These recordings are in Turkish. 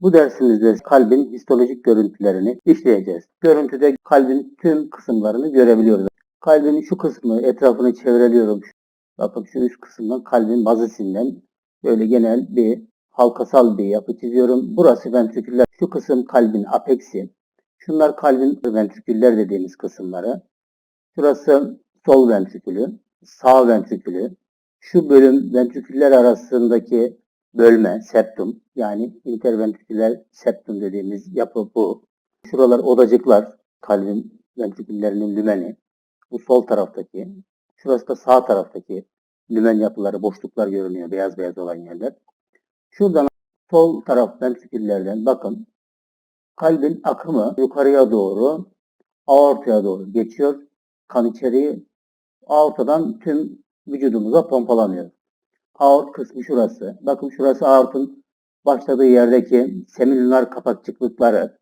Bu dersimizde kalbin histolojik görüntülerini işleyeceğiz. Görüntüde kalbin tüm kısımlarını görebiliyoruz. Kalbin şu kısmı etrafını çevreliyorum. Bakın şu üst kısımdan kalbin bazisinden böyle genel bir halkasal bir yapı çiziyorum. Burası ventriküller. Şu kısım kalbin apeksi. Şunlar kalbin ventriküller dediğimiz kısımları. Şurası sol ventrikülü, sağ ventrikülü. Şu bölüm ventriküller arasındaki bölme, septum yani interventriküler septum dediğimiz yapı bu. Şuralar odacıklar, kalbin ventriküllerinin lümeni. Bu sol taraftaki. Şurası da sağ taraftaki lümen yapıları, boşluklar görünüyor, beyaz beyaz olan yerler. Şuradan sol taraf ventriküllerden bakın kalbin akımı yukarıya doğru aortaya doğru geçiyor. Kan içeriği aortadan tüm vücudumuza pompalanıyor. Aort kısmı şurası. Bakın şurası aortun başladığı yerdeki seminiler kapakçıklıkları.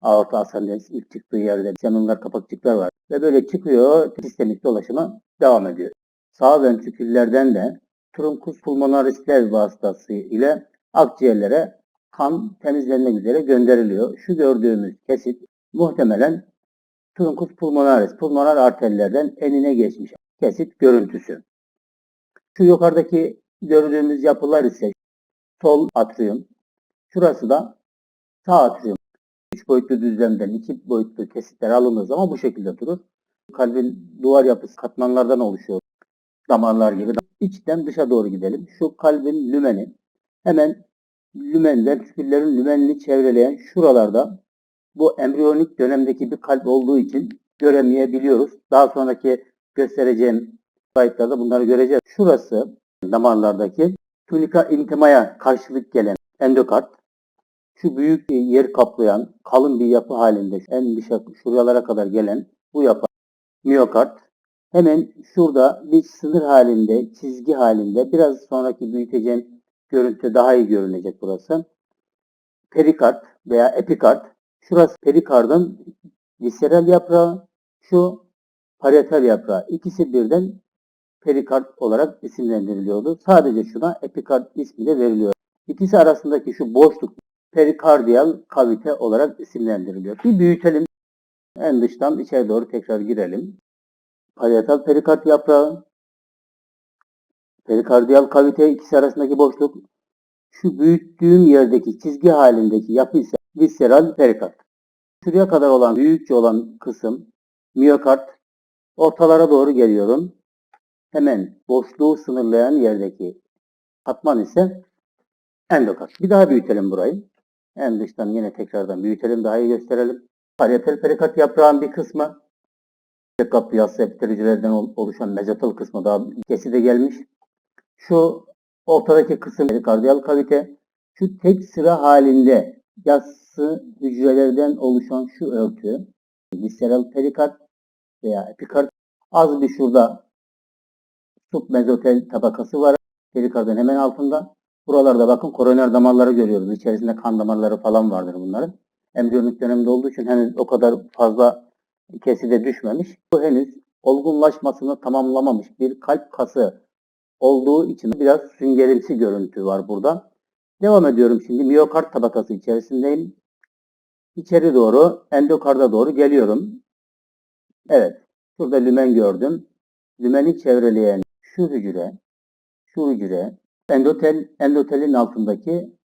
Aorta ascendens ilk çıktığı yerde seminiler kapakçıklar var. Ve böyle çıkıyor, sistemik dolaşıma devam ediyor. Sağ ventriküllerden de truncus pulmonarisler vasıtası ile akciğerlere kan temizlenmek üzere gönderiliyor. Şu gördüğümüz kesit muhtemelen truncus pulmonaris, pulmoner arterlerden enine geçmiş kesit görüntüsü. Şu yukarıdaki gördüğümüz yapılar ise sol atrium, şurası da sağ atrium. Üç boyutlu düzlemden iki boyutlu kesitler alındığı zaman bu şekilde durur. Kalbin duvar yapısı katmanlardan oluşuyor. Damarlar gibi. İçten dışa doğru gidelim. Şu kalbin lümeni hemen lümen, ventriküllerin lümenini çevreleyen şuralarda bu embriyonik dönemdeki bir kalp olduğu için göremeyebiliyoruz. Daha sonraki göstereceğim slaytlarda bunları göreceğiz. Şurası damarlardaki tunika intimaya karşılık gelen endokard. Şu büyük yer kaplayan kalın bir yapı halinde en dışa şuralara kadar gelen bu yapı miyokard. Hemen şurada bir sınır halinde, çizgi halinde biraz sonraki büyüteceğim görüntü daha iyi görünecek burası. Perikard veya epikard. Şurası perikardın visceral yaprağı, şu parietal yaprağı. İkisi birden perikard olarak isimlendiriliyordu. Sadece şuna epikard ismi de veriliyor. İkisi arasındaki şu boşluk perikardiyal kavite olarak isimlendiriliyor. Bir büyütelim. En dıştan içeri doğru tekrar girelim. Parietal perikard yaprağı, perikardiyal kavite ikisi arasındaki boşluk. Şu büyüttüğüm yerdeki çizgi halindeki yapı ise visceral perikard. Şuraya kadar olan büyükçe olan kısım miyokard. Ortalara doğru geliyorum. Hemen boşluğu sınırlayan yerdeki katman ise endokard. Bir daha büyütelim burayı. En dıştan yine tekrardan büyütelim, daha iyi gösterelim. Parietal perikard yaprağın bir kısmı kaplı yassı epitelicilerden oluşan mezotel kısmı daha kesi de gelmiş. Şu ortadaki kısım perikardiyal kavite. Şu tek sıra halinde yassı hücrelerden oluşan şu örtü visceral perikard veya epikard. Az bir şurada submezotel tabakası var. Perikardın hemen altında. Buralarda bakın koroner damarları görüyoruz. İçerisinde kan damarları falan vardır bunların. Embriyonik dönemde olduğu için henüz o kadar fazla keside düşmemiş. Bu henüz olgunlaşmasını tamamlamamış bir kalp kası olduğu için biraz süngerimsi görüntü var burada. Devam ediyorum şimdi. Miyokard tabakası içerisindeyim. İçeri doğru, endokarda doğru geliyorum. Evet. Şurada lümen gördüm. Lümeni çevreleyen şu hücre, şu hücre, endotel, endotelin altındaki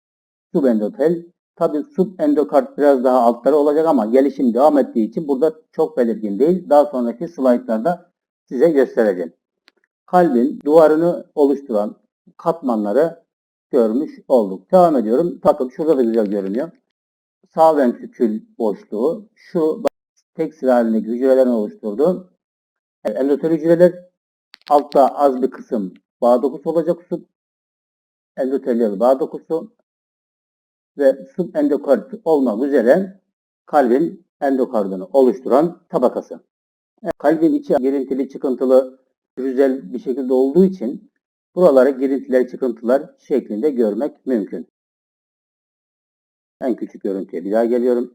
subendotel. Tabi subendokard biraz daha altları olacak ama gelişim devam ettiği için burada çok belirgin değil. Daha sonraki slaytlarda size göstereceğim. Kalbin duvarını oluşturan katmanları görmüş olduk. Devam ediyorum. Bakın şurada da güzel görünüyor. Sağ ventrikül boşluğu şu tek sıra halindeki hücrelerin oluşturduğu endotel hücreler altta az bir kısım bağ dokusu olacak sub endotelyal bağ dokusu ve subendokard olmak üzere kalbin endokardını oluşturan tabakası. Kalbin içi girintili çıkıntılı güzel bir şekilde olduğu için buraları girintiler çıkıntılar şeklinde görmek mümkün. En küçük görüntüye bir daha geliyorum.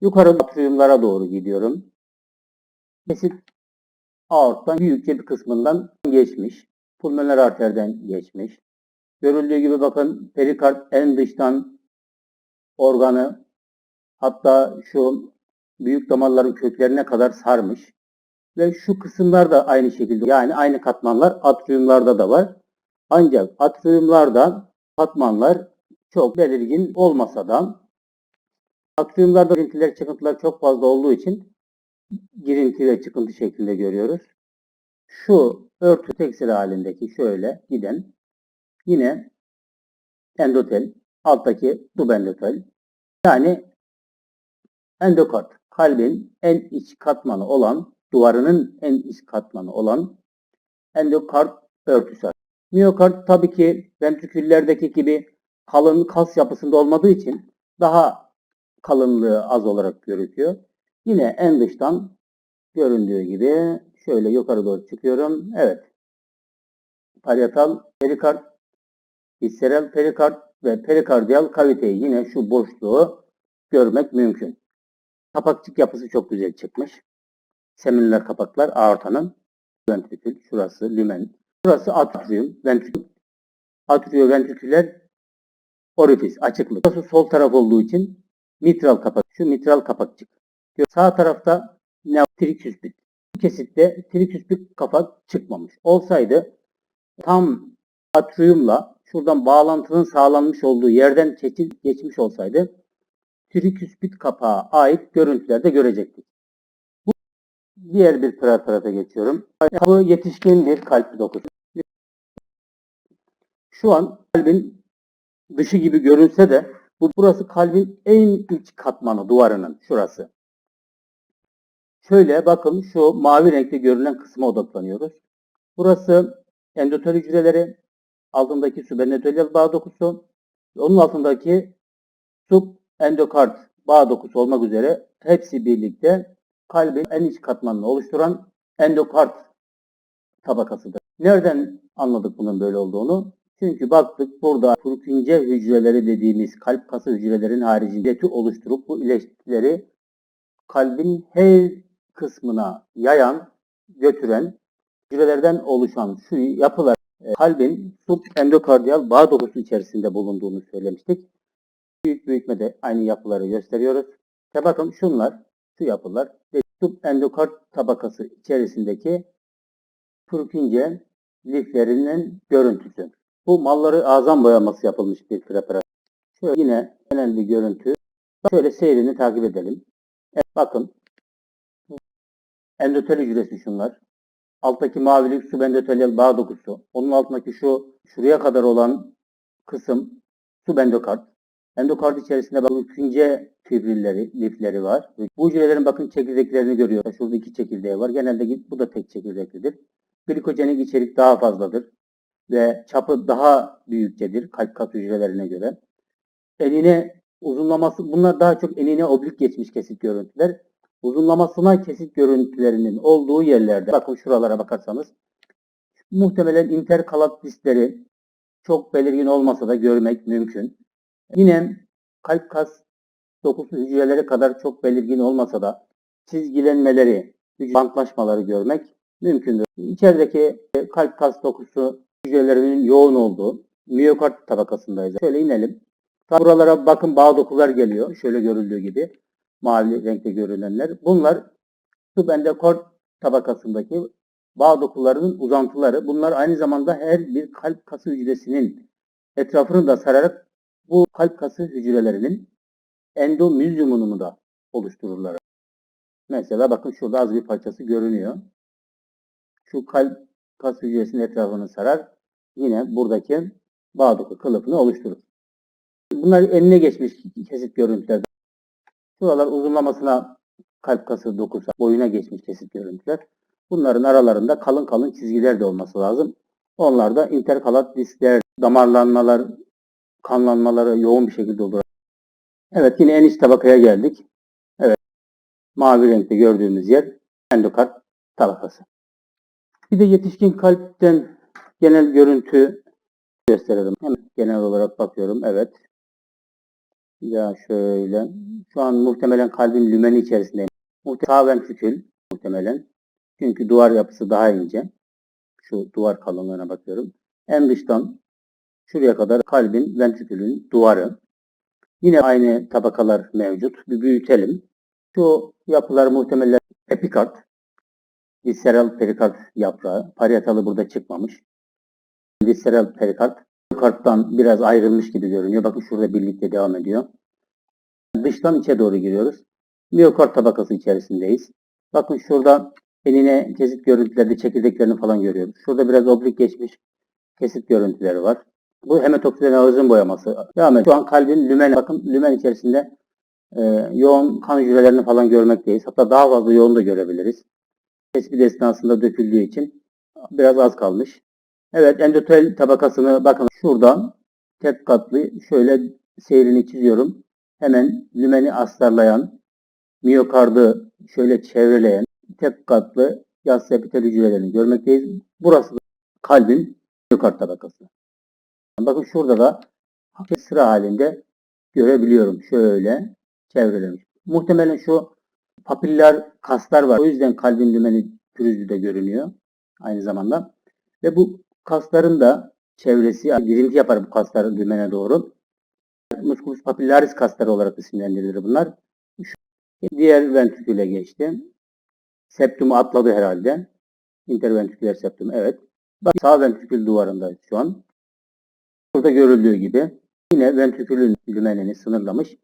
Yukarı atriumlara doğru gidiyorum. Kesit aorttan büyükçe bir kısmından geçmiş. Pulmoner arterden geçmiş. Görüldüğü gibi bakın perikard en dıştan organı hatta şu büyük damarların köklerine kadar sarmış. Ve şu kısımlar da aynı şekilde yani aynı katmanlar atriumlarda da var. Ancak atriumlarda katmanlar çok belirgin olmasa da atriumlarda girintiler çıkıntılar çok fazla olduğu için girinti ve çıkıntı şeklinde görüyoruz. Şu örtü tekstil halindeki şöyle giden yine endotel, alttaki subendotel yani endokard, kalbin en iç katmanı olan, duvarının en iç katmanı olan endokard örtüsü. Miyokard tabii ki ventriküllerdeki gibi kalın kas yapısında olmadığı için daha kalınlığı az olarak görünüyor. Yine en dıştan göründüğü gibi şöyle yukarı doğru çıkıyorum. Evet. Parietal perikard, visceral perikard ve perikardiyal kaviteyi yine şu boşluğu görmek mümkün. Kapakçık yapısı çok güzel çıkmış. Seminler kapaklar aortanın ventrikül, şurası lümen. Burası atrium, ventrikül, atrioventriküler orifis, açıklık. Burası sol taraf olduğu için mitral kapak, şu mitral kapakçık. Sağ tarafta ne triküspit. Bu kesitte triküspit kapak çıkmamış. Olsaydı tam atriumla şuradan bağlantının sağlanmış olduğu yerden geçmiş olsaydı triküspit kapağa ait görüntülerde görecektik. Bu diğer bir preparata geçiyorum. Bu yetişkin bir kalp dokusu. Şu an kalbin dışı gibi görünse de bu burası kalbin en iç katmanı duvarının şurası. Şöyle bakın şu mavi renkli görünen kısma odaklanıyoruz. Burası endotel hücreleri, altındaki subendotelal bağ dokusu, onun altındaki subendokard bağ dokusu olmak üzere hepsi birlikte kalbin en iç katmanını oluşturan endokard tabakasıdır. Nereden anladık bunun böyle olduğunu? Çünkü baktık burada Purkinje hücreleri dediğimiz kalp kası hücrelerin haricinde oluşturup bu ilişkileri kalbin her kısmına yayan, götüren hücrelerden oluşan şu yapılar e, kalbin subendokardiyal bağ dokusu içerisinde bulunduğunu söylemiştik. Büyük büyütme de aynı yapıları gösteriyoruz. İşte bakın şunlar, şu yapılar subendokard tabakası içerisindeki Purkinje liflerinin görüntüsü. Bu malları azam boyaması yapılmış bir preparat. Şöyle yine genel bir görüntü. Şöyle seyrini takip edelim. Evet, bakın endotel hücresi şunlar. Alttaki mavilik subendotelyal bağ dokusu. Onun altındaki şu şuraya kadar olan kısım subendokard. Endokard içerisinde bakın ikinci fibrilleri, lifleri var. Bu hücrelerin bakın çekirdeklerini görüyor. Şurada iki çekirdeği var. Genelde bu da tek çekirdeklidir. Glikojenik içerik daha fazladır ve çapı daha büyükçedir kalp kas hücrelerine göre. Enine uzunlaması bunlar daha çok enine oblik geçmiş kesit görüntüler. Uzunlamasına kesit görüntülerinin olduğu yerlerde bakın şuralara bakarsanız muhtemelen interkalat diskleri çok belirgin olmasa da görmek mümkün. Yine kalp kas dokusu hücreleri kadar çok belirgin olmasa da çizgilenmeleri, bantlaşmaları görmek mümkündür. İçerideki kalp kas dokusu hücrelerinin yoğun olduğu miyokard tabakasındayız. Şöyle inelim. Buralara bakın bağ dokular geliyor. Şöyle görüldüğü gibi. Mavi renkte görünenler. Bunlar subendokard tabakasındaki bağ dokularının uzantıları. Bunlar aynı zamanda her bir kalp kası hücresinin etrafını da sararak bu kalp kası hücrelerinin endomüzyumunu da oluştururlar. Mesela bakın şurada az bir parçası görünüyor. Şu kalp kas hücresinin etrafını sarar. Yine buradaki bağ doku kılıfını oluşturur. Bunlar eline geçmiş kesit görüntüler. Şuralar uzunlamasına kalp kası dokusu boyuna geçmiş kesit görüntüler. Bunların aralarında kalın kalın çizgiler de olması lazım. Onlar da interkalat diskler, damarlanmalar, kanlanmaları yoğun bir şekilde olur. Evet yine en iç tabakaya geldik. Evet. Mavi renkte gördüğümüz yer endokard tabakası. Bir de yetişkin kalpten genel görüntü gösterelim. Hemen genel olarak bakıyorum. Evet. Ya şöyle. Şu an muhtemelen kalbin lümeni içerisindeyim. Muhtemelen ventrikül muhtemelen. Çünkü duvar yapısı daha ince. Şu duvar kalınlığına bakıyorum. En dıştan Şuraya kadar kalbin ventrikülün duvarı. Yine aynı tabakalar mevcut. Bir büyütelim. Şu yapılar muhtemelen epikard. Visceral perikard yaprağı. Parietalı burada çıkmamış. Visceral perikard. Perikardtan biraz ayrılmış gibi görünüyor. Bakın şurada birlikte devam ediyor. Dıştan içe doğru giriyoruz. Miyokard tabakası içerisindeyiz. Bakın şurada enine kesit görüntülerde çekirdeklerini falan görüyoruz. Şurada biraz oblik geçmiş kesit görüntüleri var. Bu hematoksin ağzın boyaması. Devam ediyor. Şu an kalbin lümen, bakın lümen içerisinde e, yoğun kan hücrelerini falan görmekteyiz. Hatta daha fazla yoğun da görebiliriz. Tespit esnasında döküldüğü için biraz az kalmış. Evet endotel tabakasını bakın şuradan tek katlı şöyle seyrini çiziyorum. Hemen lümeni astarlayan, miyokardı şöyle çevreleyen tek katlı yassı epitel hücrelerini görmekteyiz. Burası da kalbin miyokard tabakası. Bakın şurada da sıra halinde görebiliyorum. Şöyle çevrelemiş. Muhtemelen şu papiller kaslar var. O yüzden kalbin lümeni pürüzlü de görünüyor. Aynı zamanda. Ve bu kasların da çevresi girinti yapar bu kaslar lümene doğru. Musculus papillaris kasları olarak isimlendirilir bunlar. Şu diğer ventriküle geçti. Septumu atladı herhalde. Interventriküler septum. Evet. Bak, sağ ventrikül duvarında şu an. Burada görüldüğü gibi yine ventrikülün lümenini sınırlamış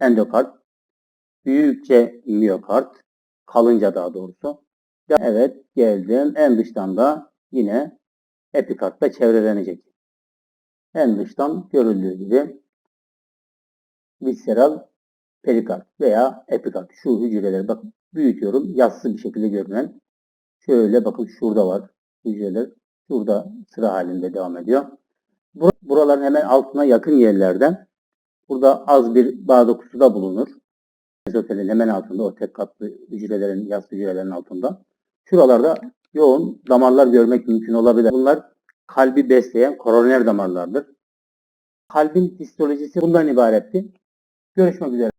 endokard, büyükçe miyokard, kalınca daha doğrusu. Evet geldim. En dıştan da yine epikardla çevrelenecek. En dıştan görüldüğü gibi visceral perikard veya epikard. Şu hücreleri bakın büyütüyorum. Yassı bir şekilde görünen. Şöyle bakın şurada var hücreler. Şurada sıra halinde devam ediyor. Buraların hemen altına yakın yerlerden burada az bir bağ dokusu da bulunur. Mezotelin hemen altında o tek katlı hücrelerin, yas hücrelerin altında. Şuralarda yoğun damarlar görmek mümkün olabilir. Bunlar kalbi besleyen koroner damarlardır. Kalbin histolojisi bundan ibaretti. Görüşmek üzere.